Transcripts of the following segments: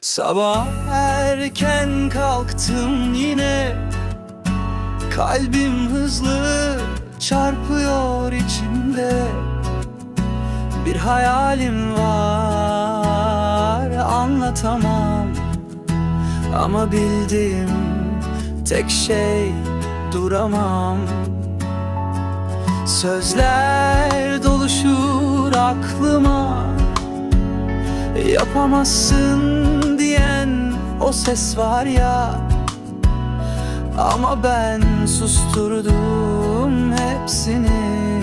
Sabah erken kalktım yine. Kalbim hızlı çarpıyor içimde. Bir hayalim var anlatamam. Ama bildiğim tek şey duramam. Sözler doluşur aklıma. Yapamazsın o ses var ya. Ama ben susturdum hepsini.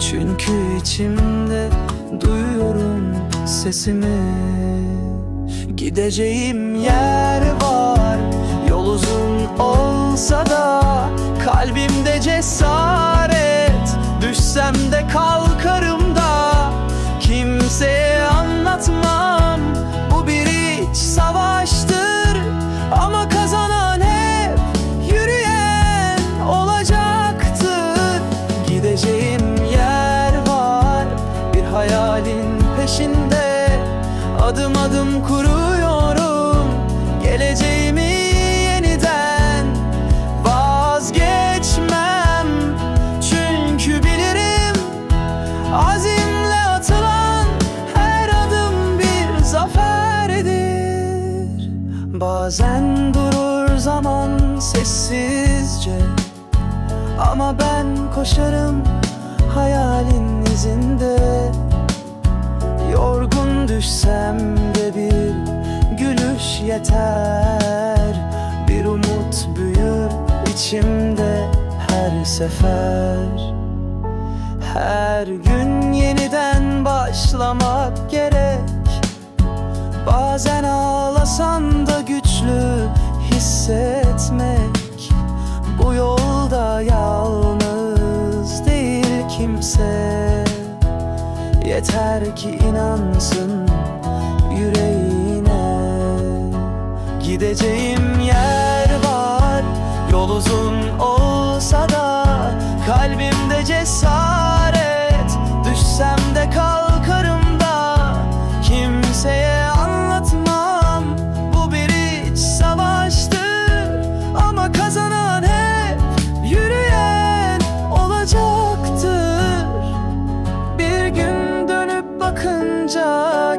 Çünkü içimde duyuyorum sesimi. Gideceğim yer var Yol uzun olsa da Kalbimde cesaret. Düşsem de kalkarım peşinde. Adım adım kuruyorum Geleceğimi yeniden. Vazgeçmem Çünkü bilirim Azimle atılan her adım bir zaferdir. Bazen durur zaman sessizce Ama ben koşarım yeter. Bir umut büyür içimde her sefer. Her gün yeniden başlamak gerek. Bazen ağlasan da güçlü hissetmek. Bu yolda yalnız değil kimse. Yeter ki inansın yüreğine Gideceğim yer var. Yol uzun olsa da Kalbimde cesaret. Düşsem de kalkarım da Kimseye anlatmam. Bu bir iç savaştır Ama kazanan hep yürüyen olacaktır. Bir gün dönüp bakınca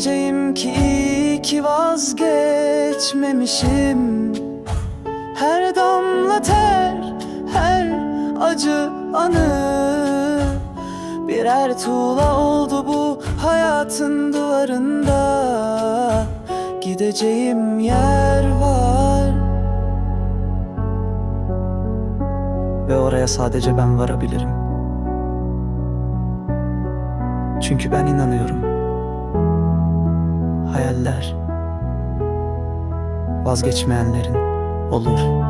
Diyeceğim ki ki vazgeçmemişim Her damla ter, her acı anı Birer tuğla oldu bu hayatın duvarında Gideceğim yer var Ve oraya sadece ben varabilirim. Çünkü ben inanıyorum. Hayaller vazgeçmeyenlerin olur.